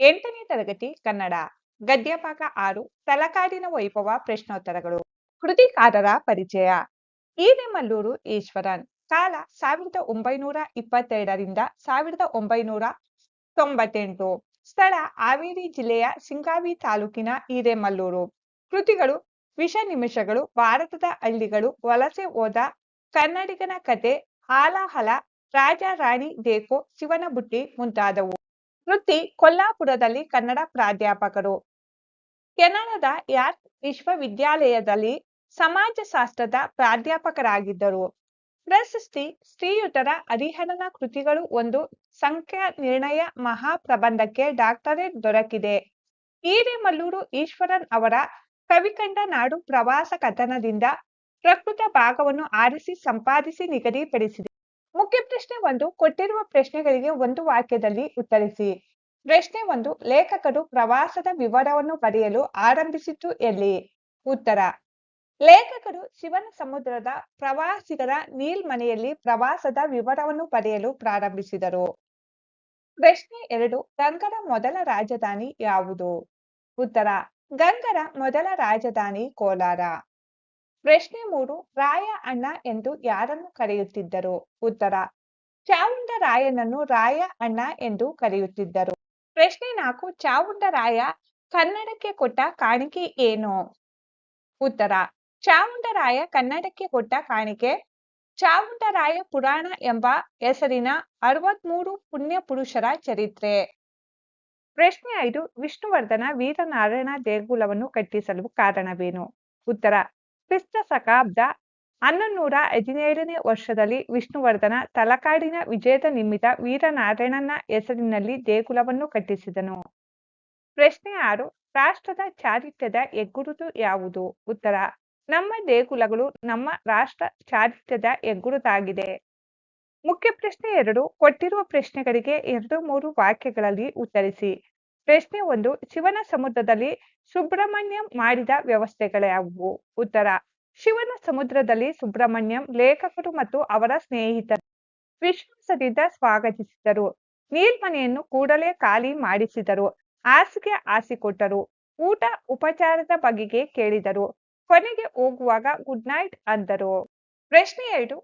ಎಂಟನೇ ತರಗತಿ, ಕನ್ನಡ, ಗದ್ಯಭಾಗ ಆರು, ತಲಕಾಡಿನ ವೈಭವ ಪ್ರಶ್ನೋತ್ತರಗಳು, ಕೃತಿಕಾರರ ಪರಿಚಯ. ಈನೆಮಲ್ಲೂರು ಈಶ್ವರನ್, ಕಾಲ ಸಾವಿರದ ಒಂಬೈನೂರ ಇಪ್ಪತ್ತೆರಡರಿಂದ ಸಾವಿರದ ಒಂಬೈನೂರ ತೊಂಬತ್ತೆಂಟು. ಸ್ಥಳ ಹಾವೇರಿ ಜಿಲ್ಲೆಯ ಸಿಂಗಾವಿ ತಾಲೂಕಿನ ಹಿರೇಮಲ್ಲೂರು. ಕೃತಿಗಳು, ವಿಷ ನಿಮಿಷಗಳು, ಭಾರತದ ಹಳ್ಳಿಗಳು, ವಲಸೆ ಹೋದ ಕನ್ನಡಿಗನ ಕತೆ, ಹಾಲಹಲ, ರಾಜ ರಾಣಿ ದೇಕೋ ಶಿವನ ಬುಟ್ಟಿ ಮುಂತಾದವು. ವೃತ್ತಿ ಕೊಲ್ಲಾಪುರದಲ್ಲಿ ಕನ್ನಡ ಪ್ರಾಧ್ಯಾಪಕರು. ಕೆನಡಾದ ಯಾರ್ಕ್ ವಿಶ್ವವಿದ್ಯಾಲಯದಲ್ಲಿ ಸಮಾಜಶಾಸ್ತ್ರದ ಪ್ರಾಧ್ಯಾಪಕರಾಗಿದ್ದರು. ಪ್ರಶಸ್ತಿ ಶ್ರೀಯುತರ ಹರಿಹರನ ಕೃತಿಗಳು ಒಂದು ಸಂಖ್ಯಾ ನಿರ್ಣಯ ಮಹಾಪ್ರಬಂಧಕ್ಕೆ ಡಾಕ್ಟರೇಟ್ ದೊರಕಿದೆ. ಹಿರೇಮಲ್ಲೂರು ಈಶ್ವರನ್ ಅವರ ಕವಿಕಂಡ ನಾಡು ಪ್ರವಾಸ ಕಥನದಿಂದ ಪ್ರಕೃತ ಭಾಗವನ್ನು ಆರಿಸಿ ಸಂಪಾದಿಸಿ ನಿಗದಿಪಡಿಸಿದೆ. ಮುಖ್ಯ ಪ್ರಶ್ನೆ ಒಂದು, ಕೊಟ್ಟಿರುವ ಪ್ರಶ್ನೆಗಳಿಗೆ ಒಂದು ವಾಕ್ಯದಲ್ಲಿ ಉತ್ತರಿಸಿ. ಪ್ರಶ್ನೆ ಒಂದು, ಲೇಖಕರು ಪ್ರವಾಸದ ವಿವರವನ್ನು ಬರೆಯಲು ಆರಂಭಿಸಿತು ಎಲ್ಲಿ? ಉತ್ತರ, ಲೇಖಕರು ಶಿವನ ಸಮುದ್ರದ ಪ್ರವಾಸಿಗರ ನೀಲ್ ಮನೆಯಲ್ಲಿ ಪ್ರವಾಸದ ವಿವರವನ್ನು ಬರೆಯಲು ಪ್ರಾರಂಭಿಸಿದರು. ಪ್ರಶ್ನೆ ಎರಡು, ಗಂಗರ ಮೊದಲ ರಾಜಧಾನಿ ಯಾವುದು? ಉತ್ತರ, ಗಂಗರ ಮೊದಲ ರಾಜಧಾನಿ ಕೋಲಾರ. ಪ್ರಶ್ನೆ ಮೂರು, ರಾಯ ಅಣ್ಣ ಎಂದು ಯಾರನ್ನು ಕರೆಯುತ್ತಿದ್ದರು? ಉತ್ತರ ಚಾವುಂಡರಾಯನನ್ನು ರಾಯ ಅಣ್ಣ ಎಂದು ಕರೆಯುತ್ತಿದ್ದರು. ಪ್ರಶ್ನೆ ನಾಲ್ಕು ಚಾವುಂಡರಾಯ ಕನ್ನಡಕ್ಕೆ ಕೊಟ್ಟ ಕಾಣಿಕೆ ಏನು? ಉತ್ತರ ಚಾವುಂಡರಾಯ ಕನ್ನಡಕ್ಕೆ ಕೊಟ್ಟ ಕಾಣಿಕೆ? ಚಾವುಂಡರಾಯ ಪುರಾಣ ಎಂಬ ಹೆಸರಿನ ಅರವತ್ಮೂರು ಪುಣ್ಯ ಪುರುಷರ ಚರಿತ್ರೆ. ಪ್ರಶ್ನೆ ಐದು, ವಿಷ್ಣುವರ್ಧನ ವೀರನಾರಾಯಣ ದೇಗುಲವನ್ನು ಕಟ್ಟಿಸಲು ಕಾರಣವೇನು? ಉತ್ತರ ಕ್ರಿಸ್ತ ಶಕಾಬ್ದ ಹನ್ನೊಂದೂರ ಹದಿನೇಳನೇ ವರ್ಷದಲ್ಲಿ ವಿಷ್ಣುವರ್ಧನ ತಲಕಾಡಿನ ವಿಜಯದ ನಿಮಿತ್ತ ವೀರನಾರಾಯಣನ ಹೆಸರಿನಲ್ಲಿ ದೇಗುಲವನ್ನು ಕಟ್ಟಿಸಿದನು. ಪ್ರಶ್ನೆ ಆರು, ರಾಷ್ಟ್ರದ ಚಾರಿತ್ರ್ಯದ ಹೆಗ್ಗುರುತು ಯಾವುದು? ಉತ್ತರ, ನಮ್ಮ ದೇಗುಲಗಳು ನಮ್ಮ ರಾಷ್ಟ್ರ ಚಾರಿತ್ರ್ಯದ ಹೆಗ್ಗುರುತಾಗಿದೆ. ಮುಖ್ಯ ಪ್ರಶ್ನೆ ಎರಡು, ಕೊಟ್ಟಿರುವ ಪ್ರಶ್ನೆಗಳಿಗೆ ಎರಡು ಮೂರು ವಾಕ್ಯಗಳಲ್ಲಿ ಉತ್ತರಿಸಿ. ಪ್ರಶ್ನೆ ಒಂದು, ಶಿವನ ಸಮುದ್ರದಲ್ಲಿ ಸುಬ್ರಹ್ಮಣ್ಯಂ ಮಾಡಿದ ವ್ಯವಸ್ಥೆಗಳ್ಯಾವುವು ಉತ್ತರ, ಶಿವನ ಸಮುದ್ರದಲ್ಲಿ ಸುಬ್ರಹ್ಮಣ್ಯಂ ಲೇಖಕರು ಮತ್ತು ಅವರ ಸ್ನೇಹಿತರು ವಿಶ್ವಾಸದಿಂದ ಸ್ವಾಗತಿಸಿದರು. ನೀಲ್ಮನೆಯನ್ನು ಕೂಡಲೇ ಖಾಲಿ ಮಾಡಿಸಿದರು. ಹಾಸಿಗೆ ಹಾಸಿಕೊಟ್ಟರು. ಊಟ ಉಪಚಾರದ ಬಗೆಗೆ ಕೇಳಿದರು. ಕೊನೆಗೆ ಹೋಗುವಾಗ ಗುಡ್ ನೈಟ್ ಅಂದರು. ಪ್ರಶ್ನೆ ಎರಡು,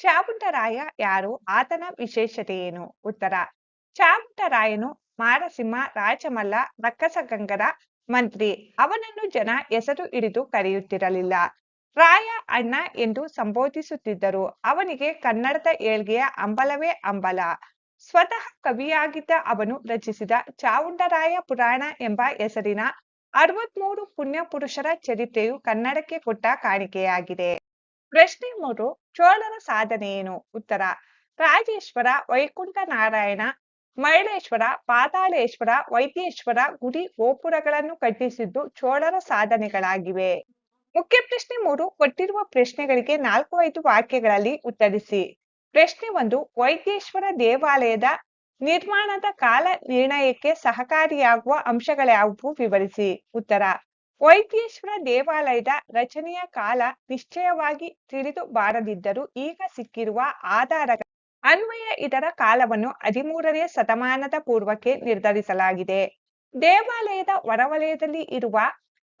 ಚಾಮುಂಡರಾಯ ಯಾರು? ಆತನ ವಿಶೇಷತೆ ಏನು? ಉತ್ತರ ಚಾವುಂಡರಾಯನು ಮಾರಸಿಂಹ, ರಾಜಮಲ್ಲ ರಕ್ಕಸಗಂಗರ ಮಂತ್ರಿ. ಅವನನ್ನು ಜನ ಹೆಸರು ಹಿಡಿದು ಕರೆಯುತ್ತಿರಲಿಲ್ಲ. ರಾಯ ಅಣ್ಣ ಎಂದು ಸಂಬೋಧಿಸುತ್ತಿದ್ದರು. ಅವನಿಗೆ ಕನ್ನಡದ ಏಳ್ಗೆಯ ಅಂಬಲವೇ ಅಂಬಲ ಸ್ವತಃ ಕವಿಯಾಗಿದ್ದ ಅವನು ರಚಿಸಿದ ಚಾವುಂಡರಾಯ ಪುರಾಣ ಎಂಬ ಹೆಸರಿನ ಅರವತ್ಮೂರು ಪುಣ್ಯ ಪುರುಷರ ಚರಿತ್ರೆಯು ಕನ್ನಡಕ್ಕೆ ಕೊಟ್ಟ ಕಾಣಿಕೆಯಾಗಿದೆ. ಪ್ರಶ್ನೆ ಮೂರು, ಚೋಳರ ಸಾಧನೆ ಏನು ಉತ್ತರ, ರಾಜೇಶ್ವರ ವೈಕುಂಠ ನಾರಾಯಣ ಮೈಳೇಶ್ವರ ಪಾತಾಳೇಶ್ವರ ವೈದ್ಯೇಶ್ವರ ಗುಡಿ ಗೋಪುರಗಳನ್ನು ಕಟ್ಟಿಸಿದ್ದು ಚೋಳರ ಸಾಧನೆಗಳಾಗಿವೆ. ಮುಖ್ಯ ಪ್ರಶ್ನೆ ಮೂರು, ಕೊಟ್ಟಿರುವ ಪ್ರಶ್ನೆಗಳಿಗೆ ನಾಲ್ಕು ಐದು ವಾಕ್ಯಗಳಲ್ಲಿ ಉತ್ತರಿಸಿ. ಪ್ರಶ್ನೆ ಒಂದು ವೈದ್ಯೇಶ್ವರ ದೇವಾಲಯದ ನಿರ್ಮಾಣದ ಕಾಲ ನಿರ್ಣಯಕ್ಕೆ ಸಹಕಾರಿಯಾಗುವ ಅಂಶಗಳ್ಯಾವುವು ವಿವರಿಸಿ. ಉತ್ತರ ವೈದ್ಯೇಶ್ವರ ದೇವಾಲಯದ ರಚನೆಯ ಕಾಲ ನಿಶ್ಚಯವಾಗಿ ತಿಳಿದು ಬಾರದಿದ್ದರೂ ಈಗ ಸಿಕ್ಕಿರುವ ಆಧಾರಗಳ ಅನ್ವಯ ಇದರ ಕಾಲವನ್ನು ಹದಿಮೂರನೇ ಶತಮಾನದ ಪೂರ್ವಕ್ಕೆ ನಿರ್ಧರಿಸಲಾಗಿದೆ. ದೇವಾಲಯದ ಹೊರವಲಯದಲ್ಲಿ ಇರುವ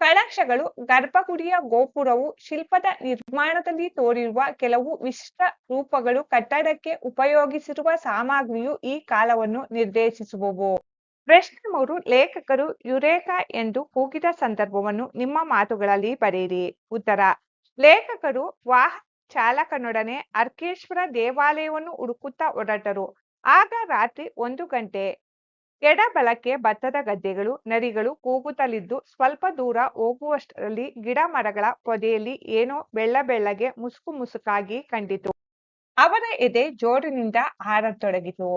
ಕಳಶಗಳು, ಗರ್ಭಗುಡಿಯ ಗೋಪುರವು ಶಿಲ್ಪದ ನಿರ್ಮಾಣದಲ್ಲಿ ತೋರಿರುವ ಕೆಲವು ವಿಶಿಷ್ಟ ರೂಪಗಳು ಕಟ್ಟಡಕ್ಕೆ ಉಪಯೋಗಿಸಿರುವ ಸಾಮಗ್ರಿಯು ಈ ಕಾಲವನ್ನು ನಿರ್ದೇಶಿಸುವವು. ಪ್ರಶ್ನೆ ಮೂರು ಲೇಖಕರು ಯುರೇಕಾ ಎಂದು ಕೂಗಿದ ಸಂದರ್ಭವನ್ನು ನಿಮ್ಮ ಮಾತುಗಳಲ್ಲಿ ಬರೆಯಿರಿ. ಉತ್ತರ, ಲೇಖಕರು ವಾಹ ಚಾಲಕನೊಡನೆ ಅರ್ಕೇಶ್ವರ ದೇವಾಲಯವನ್ನು ಹುಡುಕುತ್ತಾ ಹೊರಟರು. ಆಗ ರಾತ್ರಿ ಒಂದು ಗಂಟೆ ಎಡಬಲಕ್ಕೆ ಭತ್ತದ ಗದ್ದೆಗಳು, ನರಿಗಳು ಕೂಗುತ್ತಲಿದ್ದು ಸ್ವಲ್ಪ ದೂರ ಹೋಗುವಷ್ಟರಲ್ಲಿ ಗಿಡ ಮರಗಳ ಪೊದೆಯಲ್ಲಿ ಏನೋ ಬೆಳ್ಳ ಬೆಳ್ಳಗೆ ಮುಸುಕು ಮುಸುಕಾಗಿ ಕಂಡಿತು. ಅವರ ಎದೆ ಜೋರಿನಿಂದ ಹಾರತೊಡಗಿತು.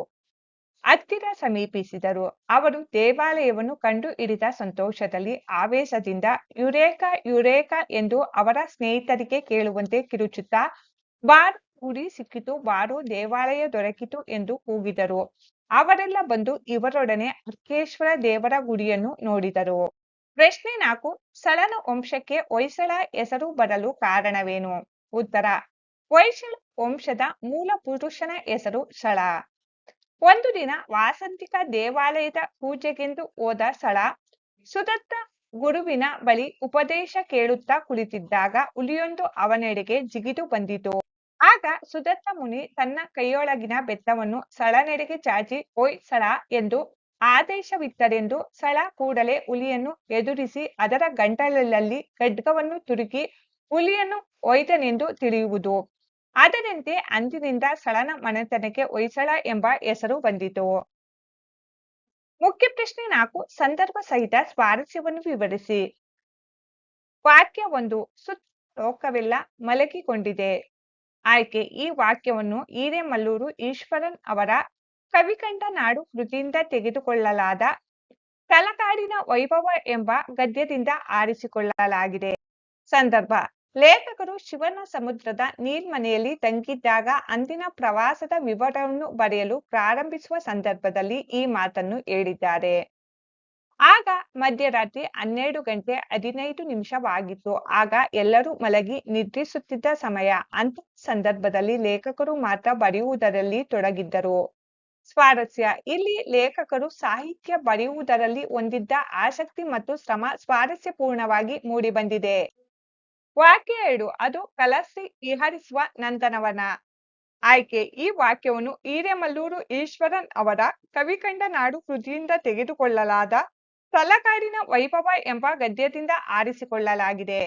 ಹತ್ತಿರ ಸಮೀಪಿಸಿದರು. ಅವರು ದೇವಾಲಯವನ್ನು ಕಂಡು ಹಿಡಿದ ಸಂತೋಷದಲ್ಲಿ, ಆವೇಶದಿಂದ ಯುರೇಕಾ ಯುರೇಕಾ ಎಂದು ಅವರ ಸ್ನೇಹಿತರಿಗೆ ಕೇಳುವಂತೆ ಕಿರುಚುತ್ತಾ, ಬಾರ್ ಗುಡಿ ಸಿಕ್ಕಿತು, ಬಾರು ದೇವಾಲಯ ದೊರಕಿತು ಎಂದು ಕೂಗಿದರು. ಅವರೆಲ್ಲ ಬಂದು ಇವರೊಡನೆ ಅರ್ಕೇಶ್ವರ ದೇವರ ಗುಡಿಯನ್ನು ನೋಡಿದರು. ಪ್ರಶ್ನೆ ನಾಲ್ಕು ಸಳನ ವಂಶಕ್ಕೆ ಹೊಯ್ಸಳ ಹೆಸರು ಬರಲು ಕಾರಣವೇನು? ಉತ್ತರ, ಹೊಯ್ಸಳ ವಂಶದ ಮೂಲ ಪುರುಷನ ಹೆಸರು ಶಳ ಒಂದು ದಿನ ವಾಸಂತಿಕ ದೇವಾಲಯದ ಪೂಜೆಗೆಂದು ಹೋದ ಸ್ಥಳ, ಸುದತ್ತ ಗುರುವಿನ ಬಳಿ ಉಪದೇಶ ಕೇಳುತ್ತಾ ಕುಳಿತಿದ್ದಾಗ ಹುಲಿಯೊಂದು ಅವನೆಡೆಗೆ ಜಿಗಿದು ಬಂದಿತು. ಆಗ ಸುದತ್ತ ಮುನಿ ತನ್ನ ಕೈಯೊಳಗಿನ ಬೆತ್ತವನ್ನು ಸಳನೆಡೆಗೆ ಚಾಚಿ, ಓಯ್ ಸಳ ಎಂದು ಆದೇಶವಿತ್ತರೆಂದು ಸಳ ಕೂಡಲೇ ಹುಲಿಯನ್ನು ಎದುರಿಸಿ ಅದರ ಗಂಟಲಲ್ಲಿ ಖಡ್ಗವನ್ನು ತುರುಕಿ ಹುಲಿಯನ್ನು ಒಯ್ದನೆಂದು ತಿಳಿಯುವುದು. ಅದರಂತೆ ಅಂದಿನಿಂದ ಸಳನ ಮನೆತನಕ್ಕೆ ಹೊಯ್ಸಳ ಎಂಬ ಹೆಸರು ಬಂದಿತು. ಮುಖ್ಯ ಪ್ರಶ್ನೆ ನಾಲ್ಕು, ಸಂದರ್ಭ ಸಹಿತ ಸ್ವಾರಸ್ಯವನ್ನು ವಿವರಿಸಿ. ವಾಕ್ಯ ಒಂದು, ಸುತ್ತ ಲೋಕವೆಲ್ಲ ಮಲಗಿಕೊಂಡಿದೆ. ಆಯ್ಕೆ, ಈ ವಾಕ್ಯವನ್ನು ಹಿರೇಮಲ್ಲೂರು ಈಶ್ವರನ್ ಅವರ ಕವಿಕಂಠ ನಾಡು ಕೃತಿಯಿಂದ ತೆಗೆದುಕೊಳ್ಳಲಾದ ತಲಕಾಡಿನ ವೈಭವ ಎಂಬ ಗದ್ಯದಿಂದ ಆರಿಸಿಕೊಳ್ಳಲಾಗಿದೆ. ಸಂದರ್ಭ ಲೇಖಕರು ಶಿವನ ಸಮುದ್ರದ ನೀರ್ಮನೆಯಲ್ಲಿ ತಂಗಿದ್ದಾಗ ಅಂದಿನ ಪ್ರವಾಸದ ವಿವರವನ್ನು ಬರೆಯಲು ಪ್ರಾರಂಭಿಸುವ ಸಂದರ್ಭದಲ್ಲಿ ಈ ಮಾತನ್ನು ಹೇಳಿದ್ದಾರೆ. ಆಗ ಮಧ್ಯರಾತ್ರಿ ಹನ್ನೆರಡು ಗಂಟೆ ಹದಿನೈದು ನಿಮಿಷವಾಗಿತ್ತು. ಆಗ ಎಲ್ಲರೂ ಮಲಗಿ ನಿದ್ರಿಸುತ್ತಿದ್ದ ಸಮಯ. ಅಂತ ಸಂದರ್ಭದಲ್ಲಿ ಲೇಖಕರು ಮಾತ್ರ ಬರೆಯುವುದರಲ್ಲಿ ತೊಡಗಿದ್ದರು. ಸ್ವಾರಸ್ಯ. ಇಲ್ಲಿ ಲೇಖಕರು ಸಾಹಿತ್ಯ ಬರೆಯುವುದರಲ್ಲಿ ಹೊಂದಿದ್ದ ಆಸಕ್ತಿ ಮತ್ತು ಶ್ರಮ ಸ್ವಾರಸ್ಯಪೂರ್ಣವಾಗಿ ಮೂಡಿಬಂದಿದೆ. ವಾಕ್ಯ ಎರಡು ಅದು ಕಲಸಿ ವಿಹರಿಸುವ ನಂದನವನ ಆಯ್ಕೆ. ಈ ವಾಕ್ಯವನ್ನು ಹಿರೇಮಲ್ಲೂರು ಈಶ್ವರನ್ ಅವರ ಕವಿಕಂಡ ನಾಡು ಕೃತಿಯಿಂದ ತೆಗೆದುಕೊಳ್ಳಲಾದ ತಲಕಾಡಿನ ವೈಭವ ಎಂಬ ಗದ್ಯದಿಂದ ಆರಿಸಿಕೊಳ್ಳಲಾಗಿದೆ.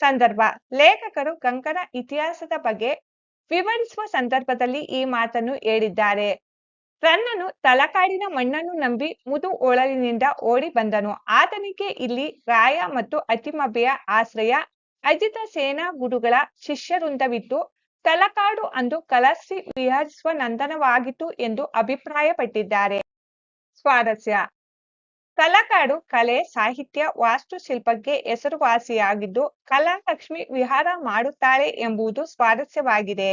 ಸಂದರ್ಭ. ಲೇಖಕರು ಗಂಗನ ಇತಿಹಾಸದ ಬಗ್ಗೆ ವಿವರಿಸುವ ಸಂದರ್ಭದಲ್ಲಿ ಈ ಮಾತನ್ನು ಹೇಳಿದ್ದಾರೆ. ರನ್ನನು ತಲಕಾಡಿನ ಮಣ್ಣನ್ನು ನಂಬಿ ಮುದು ಓಳಲಿನಿಂದ ಓಡಿ ಬಂದನು. ಆತನಿಗೆ ಇಲ್ಲಿ ರಾಯ ಮತ್ತು ಅತಿಮಬೆಯ ಆಶ್ರಯ ಅಜಿತ ಸೇನಾ ಗುರುಗಳ ಶಿಷ್ಯವೃಂದವಿದ್ದು ತಲಕಾಡು ಅಂದು ಕಲಸಿ ವಿಹರಿಸುವ ನಂದನವಾಗಿತ್ತು ಎಂದು ಅಭಿಪ್ರಾಯಪಟ್ಟಿದ್ದಾರೆ. ಸ್ವಾರಸ್ಯ. ತಲಕಾಡು ಕಲೆ, ಸಾಹಿತ್ಯ, ವಾಸ್ತುಶಿಲ್ಪಕ್ಕೆ ಹೆಸರುವಾಸಿಯಾಗಿದ್ದು, ಕಲಾಲಕ್ಷ್ಮಿ ವಿಹಾರ ಮಾಡುತ್ತಾಳೆ ಎಂಬುದು ಸ್ವಾರಸ್ಯವಾಗಿದೆ.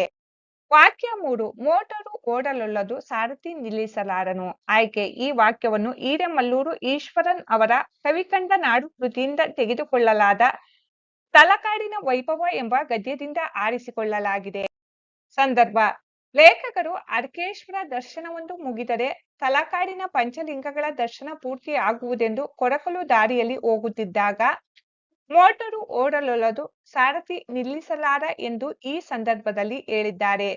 ವಾಕ್ಯ ಮೂರು, ಮೋಟರು ಓಡಲೊಲ್ಲದು ಸಾರಥಿ ನಿಲ್ಲಿಸಲಾರನು. ಆಯ್ಕೆ, ಈ ವಾಕ್ಯವನ್ನು ಹಿರೇಮಲ್ಲೂರು ಈಶ್ವರನ್ ಅವರ ಕವಿಕಂಡ ನಾಡು ಕೃತಿಯಿಂದ ತೆಗೆದುಕೊಳ್ಳಲಾದ ತಲಕಾಡಿನ ವೈಭವ ಎಂಬ ಗದ್ಯದಿಂದ ಆರಿಸಿಕೊಳ್ಳಲಾಗಿದೆ. ಸಂದರ್ಭ, ಲೇಖಕರು ಅರ್ಕೇಶ್ವರ ದರ್ಶನವೊಂದು ಮುಗಿದರೆ ತಲಕಾಡಿನ ಪಂಚಲಿಂಗಗಳ ದರ್ಶನ ಪೂರ್ತಿ ಆಗುವುದೆಂದು ಕೊರಕಲು ದಾರಿಯಲ್ಲಿ ಹೋಗುತ್ತಿದ್ದಾಗ ಮೋಟರು ಓಡಲೊಲ್ಲದು ಸಾರಥಿ ನಿಲ್ಲಿಸಲಾರ ಎಂದು ಈ ಸಂದರ್ಭದಲ್ಲಿ ಹೇಳಿದ್ದಾರೆ.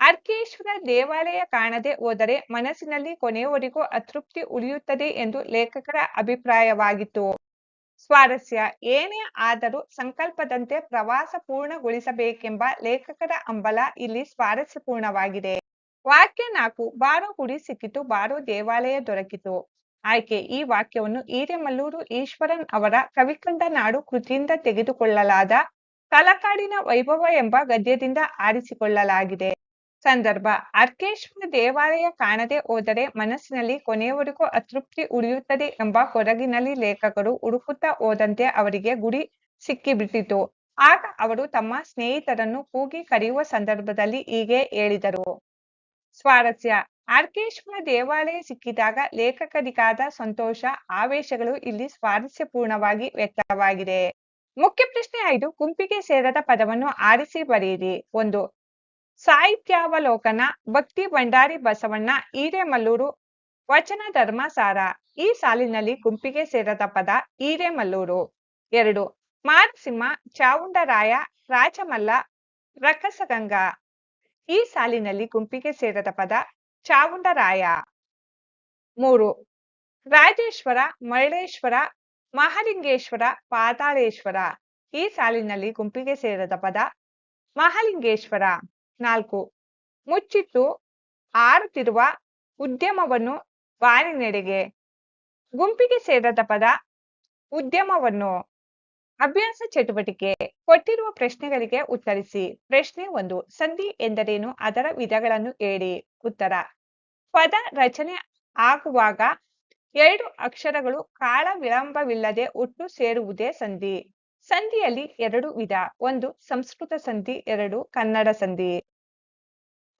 ಅರ್ಕೇಶ್ವರ ದೇವಾಲಯ ಕಾಣದೆ ಹೋದರೆ ಮನಸ್ಸಿನಲ್ಲಿ ಕೊನೆಯವರೆಗೂ ಅತೃಪ್ತಿ ಉಳಿಯುತ್ತದೆ ಎಂದು ಲೇಖಕರ ಅಭಿಪ್ರಾಯವಾಗಿತ್ತು. ಸ್ವಾರಸ್ಯ. ಏನೇ ಆದರೂ ಸಂಕಲ್ಪದಂತೆ ಪ್ರವಾಸ ಪೂರ್ಣಗೊಳಿಸಬೇಕೆಂಬ ಲೇಖಕರ ಅಂಬಲ ಇಲ್ಲಿ ಸ್ವಾರಸ್ಯಪೂರ್ಣವಾಗಿದೆ. ವಾಕ್ಯ ನಾಲ್ಕು, ಬಾರೋ ಗುಡಿ ಸಿಕ್ಕಿತು, ಬಾರೋ ದೇವಾಲಯ ದೊರಕಿತು. ಆಯ್ಕೆ, ಈ ವಾಕ್ಯವನ್ನು ಹಿರೇಮಲ್ಲೂರು ಈಶ್ವರನ್ ಅವರ ಕವಿಕಂಡ ನಾಡು ಕೃತಿಯಿಂದ ತೆಗೆದುಕೊಳ್ಳಲಾದ ತಲಕಾಡಿನ ವೈಭವ ಎಂಬ ಗದ್ಯದಿಂದ ಆರಿಸಿಕೊಳ್ಳಲಾಗಿದೆ. ಸಂದರ್ಭ. ಅರ್ಕೇಶ್ವರ ದೇವಾಲಯ ಕಾಣದೆ ಹೋದರೆ ಮನಸ್ಸಿನಲ್ಲಿ ಕೊನೆಯವರೆಗೂ ಅತೃಪ್ತಿ ಉಳಿಯುತ್ತದೆ ಎಂಬ ಹೊರಗಿನಲ್ಲಿ ಲೇಖಕರು ಹುಡುಕುತ್ತಾ ಹೋದಂತೆ ಅವರಿಗೆ ಗುಡಿ ಸಿಕ್ಕಿಬಿಟ್ಟಿತು. ಆಗ ಅವರು ತಮ್ಮ ಸ್ನೇಹಿತರನ್ನು ಕೂಗಿ ಕರೆಯುವ ಸಂದರ್ಭದಲ್ಲಿ ಹೀಗೆ ಹೇಳಿದರು. ಸ್ವಾರಸ್ಯ. ಅರ್ಕೇಶ್ವರ ದೇವಾಲಯ ಸಿಕ್ಕಿದಾಗ ಲೇಖಕರಿಗಾದ ಸಂತೋಷ, ಆವೇಶಗಳು ಇಲ್ಲಿ ಸ್ವಾರಸ್ಯಪೂರ್ಣವಾಗಿ ವ್ಯಕ್ತವಾಗಿದೆ. ಮುಖ್ಯ ಪ್ರಶ್ನೆ ಐದು. ಗುಂಪಿಗೆ ಸೇರದ ಪದವನ್ನು ಆರಿಸಿ ಬರೆಯಿರಿ. ಒಂದು. ಸಾಹಿತ್ಯಾವಲೋಕನ ಭಕ್ತಿ ಭಂಡಾರಿ ಬಸವಣ್ಣ ಹಿರೇಮಲ್ಲೂರು ವಚನ ಧರ್ಮಸಾರ ಈ ಸಾಲಿನಲ್ಲಿ ಗುಂಪಿಗೆ ಸೇರದ ಪದ ಹಿರೇಮಲ್ಲೂರು. ಎರಡು ಮಾರಸಿಂಹ ಚಾವುಂಡರಾಯ, ರಾಜಮಲ್ಲ, ರಕಸಗಂಗ. ಈ ಸಾಲಿನಲ್ಲಿ ಗುಂಪಿಗೆ ಸೇರದ ಪದ ಚಾವುಂಡರಾಯ. ಮೂರು, ರಾಜೇಶ್ವರ ಮರಳೇಶ್ವರ ಮಹಾಲಿಂಗೇಶ್ವರ, ಪಾತಾಳೇಶ್ವರ. ಈ ಸಾಲಿನಲ್ಲಿ ಗುಂಪಿಗೆ ಸೇರದ ಪದ ಮಹಾಲಿಂಗೇಶ್ವರ. ನಾಲ್ಕು. ಮುಚ್ಚಿಟ್ಟು ಆಡುತ್ತಿರುವ ಉದ್ಯಮವನ್ನು ಬಾನಿನೆಡೆಗೆ ಗುಂಪಿಗೆ ಸೇರದ ಪದ ಉದ್ಯಮವನ್ನು. ಅಭ್ಯಾಸ ಚಟುವಟಿಕೆ. ಕೊಟ್ಟಿರುವ ಪ್ರಶ್ನೆಗಳಿಗೆ ಉತ್ತರಿಸಿ. ಪ್ರಶ್ನೆ ಒಂದು, ಸಂಧಿ ಎಂದರೇನು? ಅದರ ವಿಧಗಳನ್ನು ಹೇಳಿ. ಉತ್ತರ, ಪದ ರಚನೆ ಆಗುವಾಗ ಎರಡು ಅಕ್ಷರಗಳು ಕಾಲ ವಿಳಂಬವಿಲ್ಲದೆ ಒಟ್ಟು ಸೇರುವುದೇ ಸಂಧಿ. ಸಂಧಿಯಲ್ಲಿ ಎರಡು ವಿಧ, ಒಂದು ಸಂಸ್ಕೃತ ಸಂಧಿ, ಎರಡು ಕನ್ನಡ ಸಂಧಿ.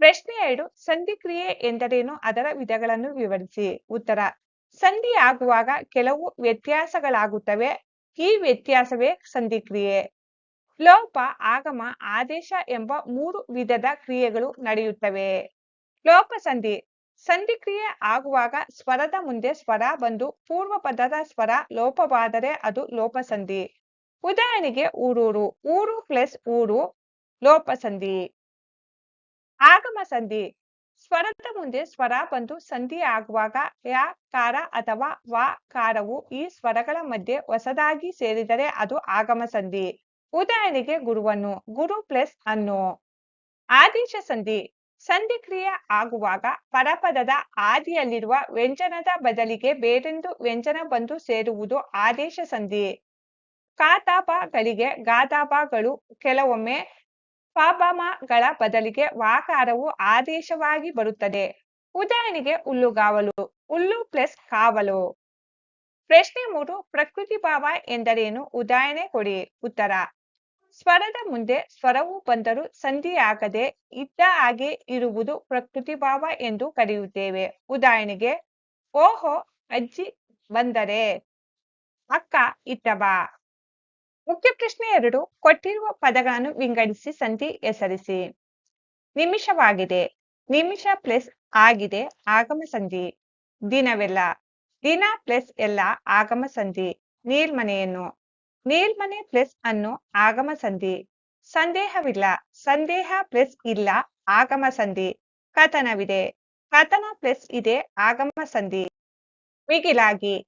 ಪ್ರಶ್ನೆ ಎರಡು, ಸಂಧಿ ಕ್ರಿಯೆ ಎಂದರೇನು? ಅದರ ವಿಧಗಳನ್ನು ವಿವರಿಸಿ. ಉತ್ತರ ಸಂಧಿ ಆಗುವಾಗ ಕೆಲವು ವ್ಯತ್ಯಾಸಗಳಾಗುತ್ತವೆ. ಈ ವ್ಯತ್ಯಾಸವೇ ಸಂಧಿ ಕ್ರಿಯೆ. ಲೋಪ, ಆಗಮ, ಆದೇಶ ಎಂಬ ಮೂರು ವಿಧದ ಕ್ರಿಯೆಗಳು ನಡೆಯುತ್ತವೆ. ಲೋಪ ಸಂಧಿ ಸಂಧಿಕ್ರಿಯೆ ಆಗುವಾಗ ಸ್ವರದ ಮುಂದೆ ಸ್ವರ ಬಂದು ಪೂರ್ವ ಪದದ ಸ್ವರ ಲೋಪವಾದರೆ ಅದು ಲೋಪಸಂಧಿ ಉದಾಹರಣೆಗೆ ಊರೂರು, ಊರು ಪ್ಲಸ್ ಊರು ಲೋಪಸಂಧಿ ಆಗಮ ಸಂಧಿ ಸ್ವರದ ಮುಂದೆ ಸ್ವರ ಬಂದು ಸಂಧಿ ಆಗುವಾಗ ಯ, ಕಾರ ಅಥವಾ ವ, ಕಾರವು ಈ ಸ್ವರಗಳ ಮಧ್ಯೆ ಹೊಸದಾಗಿ ಸೇರಿದರೆ ಅದು ಆಗಮ ಸಂಧಿ. ಉದಾಹರಣೆಗೆ ಗುರುವನ್ನು, ಗುರು ಪ್ಲಸ್ ಅನ್ನು. ಆದೇಶ ಸಂಧಿ ಸಂಧಿ ಕ್ರಿಯೆ ಆಗುವಾಗ ಪರಪದದ ಆದಿಯಲ್ಲಿರುವ ವ್ಯಂಜನದ ಬದಲಿಗೆ ಬೇರೆಂದು ವ್ಯಂಜನ ಬಂದು ಸೇರುವುದು ಆದೇಶ ಸಂಧಿ. ಕಾತಾಪಗಳಿಗೆ ಗಾತಾಪಗಳು ಕೆಲವೊಮ್ಮೆ ಪಪಮಗಳ ಬದಲಿಗೆ ವಾಕಾರವು ಆದೇಶವಾಗಿ ಬರುತ್ತದೆ. ಉದಾಹರಣೆಗೆ ಹುಲ್ಲುಗಾವಲು, ಹುಲ್ಲು ಪ್ಲಸ್ ಕಾವಲು. ಪ್ರಶ್ನೆ ಮೂರು, ಪ್ರಕೃತಿ ಭಾವ ಎಂದರೇನು? ಉದಾಹರಣೆ ಕೊಡಿ. ಉತ್ತರ, ಸ್ವರದ ಮುಂದೆ ಸ್ವರವು ಬಂದರೂ ಸಂಧಿಯಾಗದೆ ಇದ್ದ ಹಾಗೆ ಇರುವುದು ಪ್ರಕೃತಿ ಭಾವ ಎಂದು ಕರೆಯುತ್ತೇವೆ. ಉದಾಹರಣೆಗೆ, ಓಹೋ, ಅಜ್ಜಿ ಬಂದರೆ, ಅಕ್ಕ ಇತ್ತ ಬಾ ಮುಖ್ಯ ಪ್ರಶ್ನೆ ಎರಡು, ಕೊಟ್ಟಿರುವ ಪದಗಳನ್ನು ವಿಂಗಡಿಸಿ ಸಂಧಿ ಹೆಸರಿಸಿ. ನಿಮಿಷವಾಗಿದೆ. ನಿಮಿಷ ಪ್ಲಸ್ ಆಗಿದೆ, ಆಗಮ ಸಂಧಿ. ದಿನವೆಲ್ಲ. ದಿನ ಪ್ಲಸ್ ಎಲ್ಲ, ಆಗಮ ಸಂಧಿ. ನೀಲ್ಮನೆಯನ್ನು ನೀಲ್ಮನೆ ಪ್ಲಸ್ ಅನ್ನು ಆಗಮ ಸಂಧಿ. ಸಂದೇಹವಿಲ್ಲ. ಸಂದೇಹ ಪ್ಲಸ್ ಇಲ್ಲ, ಆಗಮ ಸಂಧಿ. ಕಥನವಿದೆ. ಕಥನ ಪ್ಲಸ್ ಇದೆ, ಆಗಮ ಸಂಧಿ. ಮಿಗಿಲಾಗಿ.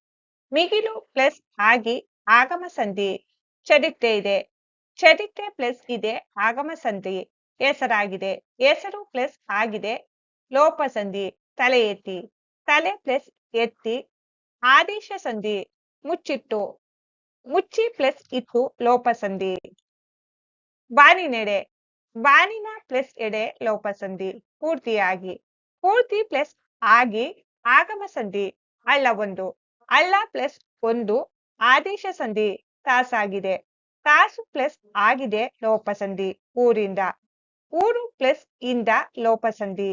ಮಿಗಿಲು ಪ್ಲಸ್ ಆಗಿ, ಆಗಮ ಸಂಧಿ. ಚರಿತ್ರೆ ಇದೆ. ಚರಿತ್ರೆ ಪ್ಲಸ್ ಇದೆ, ಆಗಮ ಸಂಧಿ ಹೆಸರಾಗಿದೆ. ಹೆಸರು ಪ್ಲಸ್ ಆಗಿದೆ, ಲೋಪ ಸಂಧಿ ತಲೆ ಎತ್ತಿ. ತಲೆ ಪ್ಲಸ್ ಎತ್ತಿ, ಆದೇಶ ಸಂಧಿ ಮುಚ್ಚಿಟ್ಟು. ಮುಚ್ಚಿ ಪ್ಲಸ್ ಇತ್ತು ಲೋಪ ಸಂಧಿ. ಬಾನಿನೆಡೆ ಬಾನಿನ ಪ್ಲಸ್ ಎಡೆ ಲೋಪ ಸಂಧಿ. ಪೂರ್ತಿಯಾಗಿ. ಪೂರ್ತಿ ಪ್ಲಸ್ ಆಗಿ ಆಗಮ ಸಂಧಿ. ಅಳ್ಳ ಒಂದು. ಅಳ್ಳ ಪ್ಲಸ್ ಒಂದು ಆದೇಶ ಸಂಧಿ. ತಾಸಾಗಿದೆ. ತಾಸು ಪ್ಲಸ್ ಆಗಿದೆ ಲೋಪಸಂಧಿ. ಊರಿಂದ. ಊರು ಪ್ಲಸ್ ಇಂದ ಲೋಪ ಸಂಧಿ